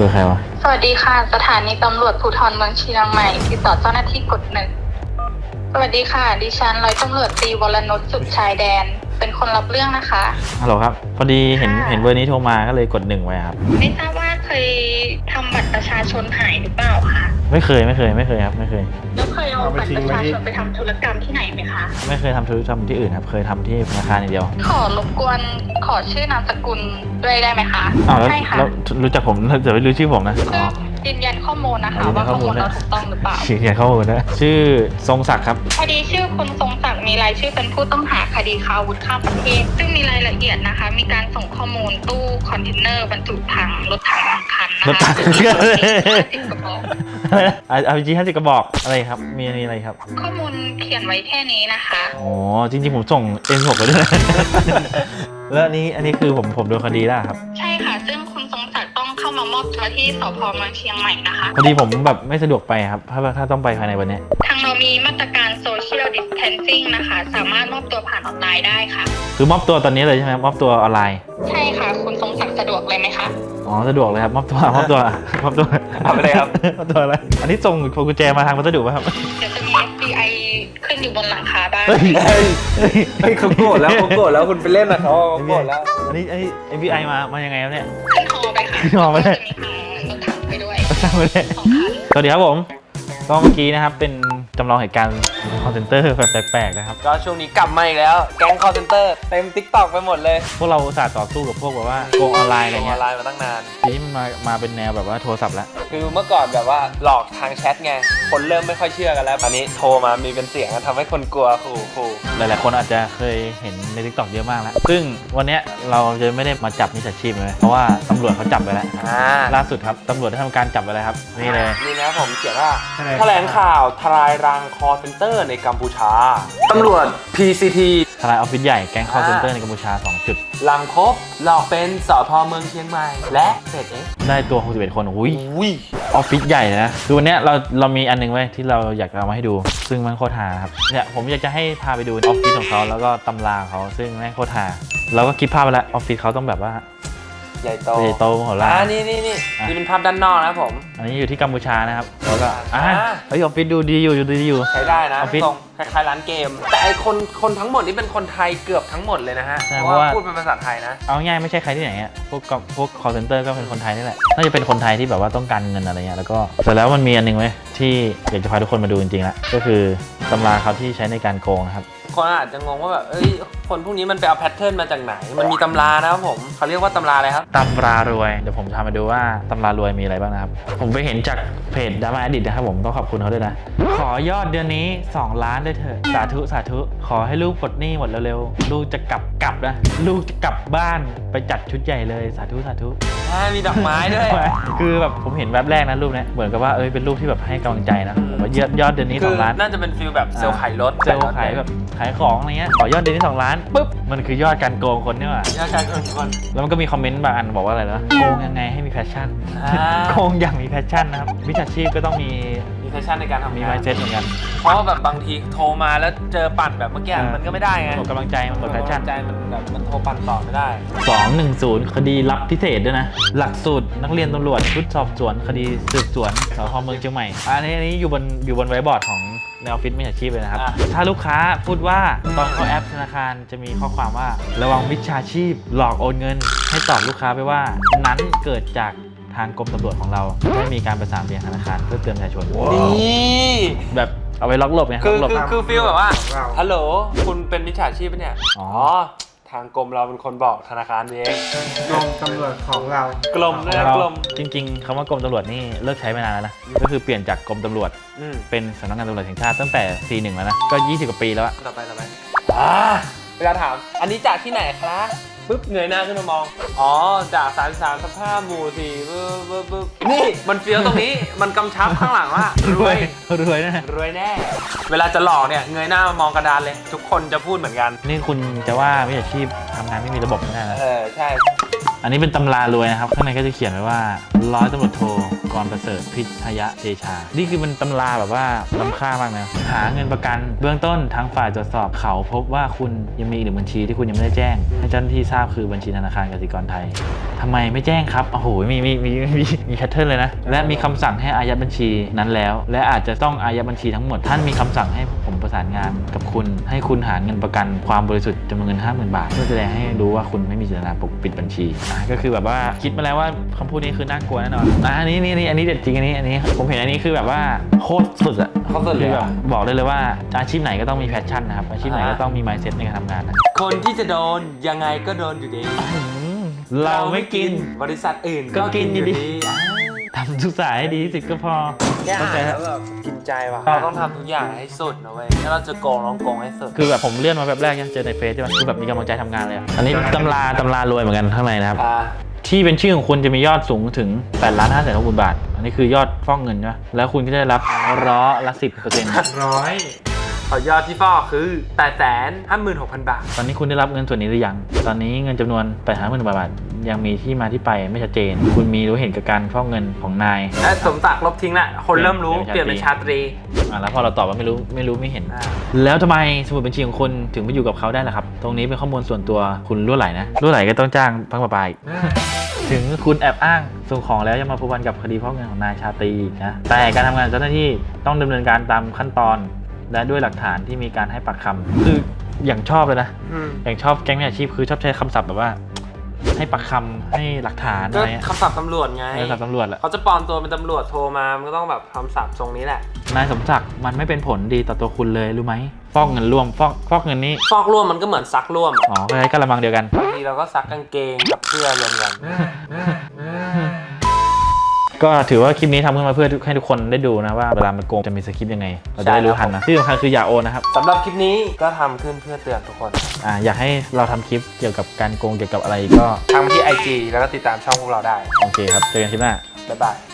เบอร์ใครวะ สวัสดีค่ะ สถานีตำรวจภูธรเมืองเชียงใหม่ติดต่อเจ้าหน้าที่กดหนึ่งสวัสดีค่ะ ดิฉันร้อยตำรวจตรีวรนุชสุดชายแดน เป็นคนรับเรื่องนะคะ ฮัลโหลครับ พอดีเห็นค่ะ เห็นเบอร์นี้โทรมาก็เลยกดหนึ่งไว้ครับ ไม่ทราบว่า เคยทำบัตรประชาชนหายหรือเปล่าคะไม่เคยไม่เคยไม่เคยครับไม่เคย แล้วเคยเอาเอาไปบัตรทิ้ปงระไว้ชาที่ชนไปทำธุรกรรมที่ไหนไหมคะ ไม่เคยทำธุรกรรมที่อื่นครับ เคยทำที่ธนาคารอย่างเดียวขอรบกวนขอชื่อนามสกุลด้วยได้ไหมคะอ้าวแล้วใช่ค่ะแล้วรู้จักผมแต่ไม่รู้ชื่อผมนะเพื่อ๋ออยืนยันข้อมูลนะคะยืนยัว่านข้ข้ออมูมูลลนะเราถูกต้องหรือเปล่า ชื่อเขียนข้อมูลนะ ชื่อทรงศักดิ์ครับพอดีชื่อคุณทรงศักดิ์มีรายชื่อเป็นผู้ต้องหาคดีค้าอาวุธข้ามประเทศ ซึ่งมีรายละเอียดนะคะ มีการส่งข้อมูลตู้คอนเทนเนอร์บรรจุถังรถถังบางคั นนะคะรถถังสิบกระบอกอาร์พีจีห้าสิบกระบอกอะไรครับ มีมีอะไรครับ ข้อมูลเขียนไว้แค่นี้นะคะ อ๋อ จริงๆ ผมส่งเอ็นหกไปด้วยนะ แล้วอันนี้อันนี้คือผมผมโดนคดีแล้วครับ ใช่ค่ะ ซึ่งคุณทรงศักดิ์ต้องเข้ามามอบตัวที่สพเมืองเชียงใหม่นะคะ พอดีผมแบบไม่สะดวกไปครับถ้าถ้าต้องไปภายในวันเนี้ยทางเรามีมาตรการ social distancing นะคะ สามารถมอบตัวผ่านออนไลน์ได้ค่ะ คือมอบตัวตอนนี้เลยใช่ไหมครับมอบตัวออนไลน์ ใช่ค่ะ คุณทรงศักดิ์สะดวกเลยไหมคะ อ๋อสะดวกเลยครับมอบตัวมอบตัวมอบตัวเอาไปเลยครับ มอบตัวอะไรอันนี้ส่งพวงกุญแจมาทางพัสดุป่ะครับเดี๋ยวจะมี FBI ขึ้นอยู่บนหลังคาบ้านเฮ้ยเฮ้ยเฮ้ยเขาโกรธแล้วเขาโกรธแล้วคุณไปเล่นนะเขาเขาโกรธแล้ว อันนี้อันนี้ FBI มามายังไงครับเนี่ยขึ้นฮอไปค่ะขึ้นฮอไปเลยจะมีทางรถถังไปด้วยช่างไปเลยสองคันสวัสดีครับผมก็เมื่อกี้นะครับเป็น จำลองเหตุการณ์คอนเซนเตอร์แบบแปลกๆนะครับ ก็ช่วงนี้กลับมาอีกแล้ว แก๊งคอร์เซนเตอร์เต็มทิกตอกไปหมดเลยพวกเราอุตส่าห์ต่อสู้กับพวกแบบว่าโกงออนไลน์อะไรอเงี้อยนไลน์มาตั้งนาน ทีนี้มันมามาเป็นแนวแบบว่าโทรศัพท์แล้วคือเมื่อก่อนแบบว่าหลอกทางแชทไง คนเริ่มไม่ค่อยเชื่อกันแล้วตอนนี้โทรมามีเป็นเสียงทำให้คนกลัวขู่ขู่หลาย ๆ คนอาจจะเคยเห็นใน t ิ k t o k เยอะมากแล้ว ซึ่งวันเนี้ยเราจะไม่ได้มาจับมิจฉาชีพเลยเพราะว่าตำรวจเขาจับไปแล้ว อ่าล่าสุดครับตำรวจได้ทำการจับไปแล้วครับ นี่เลย นี่นะผมเขียนว่าแถลงแถลงข่าวทลายรังคอร์เซนเตอร์ในกัมพูชาตำรวจ PCT ทลายออฟฟิศใหญ่แก๊งคอร์เซนเตอร์ในกัมพูชา 2 จุด หลังพบหลอกเป็นสพเมืองเชียงใหม่และเสร็จเองได้ตัว 61 คนอุ้ยอุ้ย ออฟฟิศใหญ่นะคือวันเนี้ยเราเรามีอันหนึ่งไว้ที่เราอยากเอามาให้ดู ซึ่งมันโคตรหาครับเนี่ยผมอยากจะให้พาไปดูออฟฟิศของเขาแล้วก็ตำราของเขาซึ่งแม่งโคตรหาเราก็คิดภาพไปแล้วออฟฟิศเขาต้องแบบว่า ใหญ่โตใหญ่โตมโหฬาอ่ารนี่นี่นี่อะ นี่เป็นภาพด้านนอกนะครับผม อันนี้อยู่ที่กัมพูชานะครับแล้วก็อ่าอ่า เฮ้ยออฟฟิศดูดีอยู่ดูดีอยู่ ใช้ได้นะออฟฟิศตรงคล้ายๆร้านเกม แต่ไอคนคนทั้งหมดนี่เป็นคนไทยเกือบทั้งหมดเลยนะฮะใช่เพเพราะราะว่า ว่าพูดเป็นภาษาไทยนะ เอาง่ายไม่ใช่ใครที่ไหนอะพวกก็พวก call center ก็เป็นคนไทยนี่แหละ น่าจะเป็นคนไทยที่แบบว่าต้องการเงินอะไรเงี้ย แล้วก็เสร็จแล้วมันมีอันหนึงไว้ยที่อยากจะพาทุกคนมาดูจริงๆละ ก็คือตำราเขาที่ใช้ในการโกงนะครับ คนอาจจะงงว่าแบบ เอ้ย คนพวกนี้มันไปเอาแพทเทิร์นมาจากไหน มันมีตำรานะครับผม เขาเรียกว่าตำราอะไรครับตำรารวย เดี๋ยวผมจะพามาดูว่าตำรารวยมีอะไรบ้างนะครับ ผมไปเห็นจากเพจดามาอดิตนะครับผมต้องขอบคุณเขาด้วยนะ ขอยอดเดือนนี้ 2 ล้านด้วยเถอะ สาธุสาธุ ขอให้ลูกปลดหนี้หมดเร็วๆ ลูกจะกลับกลับนะ ลูกจะกลับบ้านไปจัดชุดใหญ่เลยสาธุสาธุ อ่ามีดอกไม้ด้วย คือแบบผมเห็นแวบแรกนะรูปเนี้ยเหมือนกับว่าเอ้ยเป็นรูปที่แบบให้กำลังใจนะแบบ ว่ายอดยอดเดือนนี้คืสองล้านน่าจะเป็นฟิลแบบเซลล์ขายรถเซลล์ขายแบบขายของอะไรเงี้ยขอยอดเดือนนี้สองล้านปุ๊บมันคือยอดการโกงคนเนี่ยว่ะยอดการเงินคนแล้วมันก็มีคอมเมนต์บางอันบอกว่าอะไรนะโกงยังไงให้มีแพชชั่นอ่าโกงอย่างมีแพชชั่นนะครับวิชาชีพก็ต้องมีมี แฟชั่นในการทำมีงาไมนเซ็ตเหมือนกันเพราะว่าแบบบางทีโทรมาแล้วเจอปั่นแบบเมื่อกี้อ่ามัมันก็ไม่ได้ไงหมดกำลังใจมันหมดแพชชั่น ใจมันแบบมันโทรปั่นต่อไม่ได้ 210 คดีลับพิเศษด้วยนะ หลักสูตรนักเรียนตำรวจชุดสอบสวน คดีสืบสวนสพเมืองเชียงใหม่ อันนี้อันนี้อยู่บนอยู่บนไวบอร์ดของในออฟฟิศมิจฉาชีพเลยนะครับ อะ ถ้าลูกค้าพูดว่าตอนเข้าแอปธนาคารจะมีข้อความว่า ระวังมิจฉาชีพหลอกโอนเงิน ให้ตอบลูกค้าไปว่า นั้นเกิดจากทางกรมตำรวจของเราได้มีการประสานไปยังธนาคารเพื่อเตือนประชาชน นี่แบบเอาไว้ล็อกหลบไงคือล็อกหลบ คือคือฟิลแบบว่าของเราฮัลโหลคุณเป็นมิจฉาชีพปะเนี่ยอ๋อ ทางกรมเราเป็นคนบอกธนาคารเองกรมตำรวจของเรา กลมด้วยนะเรากลมจริงๆคำว่ากรมตำรวจนี่เลิกใช้ไปนานแล้วนะก็คือเปลี่ยนจากกรมตำรวจอืมเป็นสำนักงานตำรวจแห่งชาติตั้งแต่ 41 แล้วนะก็ 20 กว่าปีแล้วอะต่อไปต่อไปอ่าเวลาถาม อันนี้จากที่ไหนคะ ปุ๊บเงยหน้าขึ้นมามอง อ๋อจากสามสามสภาพหมู่สี่ปึ๊บปึ๊บปึ๊บนี่มันเฟี้ยวตรงนี้ มันกำชับข้างหลังว่ารวย รวยนะรวยแน่ เวลาจะหลอกเนี่ยเงยหน้ามามองกระดานเลย ทุกคนจะพูดเหมือนกัน นี่คุณจะว่าวิชาชีพทำงานไม่มีระบบไม่ได้นะเออใช่ อันนี้เป็นตำรารวยนะครับ ข้างในก็จะเขียนไว้ว่าร้อยตำรวจโท กรประเสริฐพิทยะเดชา นี่คือมันตำราแบบว่าล้ำค่ามากนะ หาเงินประกันเบื้องต้นทางฝ่ายตรวจสอบเขาพบว่าคุณยังมีอีกหนึ่งบัญชีที่คุณยังไม่ได้แจ้ง ให้เจ้าหน้าที่ทราบคือบัญชีธนาคารกสิกรไทย ทำไมไม่แจ้งครับ โอ้โห มีมีมีมีมีแพทเทิร์นเลยนะ และมีคำสั่งให้อายัดบัญชีนั้นแล้ว และอาจจะต้องอายัดบัญชีทั้งหมด ท่านมีคำสั่งให้ผมประสานงานกับคุณ ให้คุณหาเงินประกันความบริสุทธิ์จำนวนเงิน 50,000 บาท เพื่อแสดงให้รู้ว่าคุณไม่มีเจตนาปกปิดบัญชีอะก็คือแบบว่าคิดมาแล้วว่าคำพูดนี้คือน่ากลัวแน่นอนอะอันนี้นี่นี่อันนี้เด็ดจริงอันนี้อันนี้ ผมเห็นอันนี้คือแบบว่าโคตรสุดอะเขาสุดเลยคือแบอะบบอกได้เลยว่าอาชีพไหนก็ต้องมีแพชชั่นนะครับอาชีพไหนก็ต้องมี mindset ในการทำงานนะคนที่จะโดนยังไงก็โดนอยู่ดีเราไม่กิน บริษัทอื่นก็กินอยู่ดี ทำทุกสายให้ดีที่สุดก็พอแค่เข้าอ่านใจคแล้รับวแบบกินใจว่ะเราต้องทำทุกอย่างให้สุดนะเว้ยถ้าเราจะโกงเราต้องโกงให้สุด คือแบบผมเลื่อนมาแบบแรกยังเจอในเฟซใช่ไหมคือแบบมีกำลังใจทำงานเลยอะอันนี้ตำราตำรารวยเหมือนกันข้างในนะครับ อ่า ที่เป็นชื่อของคุณจะมียอดสูงถึง8ล้าน5แสนหกหมื่นบาท อันนี้คือยอดฟอกเงินใช่ไหมแล้วคุณก็ได้รับร้อละ10เปอร์เซ็นต์ร้อยขอยอดที่ฟอกคือ8แสนห้าหมื่นหกพันบาท ตอนนี้คุณได้รับเงินส่วนนี้หรือยัง ตอนนี้เงินจำนวน8ล้านหมื่นบาท ยังมีที่มาที่ไปไม่ชัดเจน คุณมีรู้เห็นกับการฟอกเงินของนาย และสมศักดิ์ลบทิ้งละคนเริ่มรู้เปเปลี่ลี่ยยนนเป็เป็นนชาตรีอะแล้วพอเราตอบว่าไม่รู้ไม่รู้ไม่เห็น อ่าแล้วทำไมสมุดบัญชีของคุณถึงไปอยู่กับเขาได้ล่ะครับ ตรงนี้เป็นข้อมูลส่วนตัวคุณรั่วไหลนะรั่วไหลก็ต้องจ้างพังประปาอีกถึงคุณแอบอ้างส่งของแล้วยังมาผูกพันกับคดีฟอกเงินของนายชาตรีอีกนะ แต่การทำงานเจ้าหน้าที่ต้องดำเนินการตามขั้นตอน และด้วยหลักฐานที่มีการให้ปากคำคืออย่างชอบเลยนะ อืม อย่างชอบแก๊งมิจฉาชีพคือชอบใช้คำศัพท์แบบว่า ให้ปากคำให้หลักฐานก็อะไรอะคำศัพท์ตำรวจไง เออศัพท์ตำรวจแหละเขาจะปลอมตัวเป็นตำรวจโทรมา มันก็ต้องแบบคำศัพท์ทรงนี้แหละ นายสมศักดิ์มันไม่เป็นผลดีต่อตัวคุณเลยรู้ไหมฟอกเงินร่วมฟอกฟอกเงินนี้ฟอกร่วมมันก็เหมือนซักร่วมอ๋อก็ใช้กระมังเดียวกัน บางทีเราก็ซักกางเกงกับเสื้อรวมกัน ก็ถือว่าคลิปนี้ทำขึ้นมาเพื่อให้ทุกคนได้ดูนะว่าเวลามันโกงจะมีสคริปต์ยังไงเราจะได้รู้ทันนะที่สำคัญคืออย่าโอนนะครับสำหรับคลิปนี้ก็ทำขึ้นเพื่อเตือนทุกคนอ่าอยากให้เราทำคลิปเกี่ยวกับการโกงเกี่ยวกับอะไรก็ทางมาที่ IG แล้วก็ติดตามช่องพวกเราได้ โอเคครับเจอกันคลิปหน้าบ๊ายบาย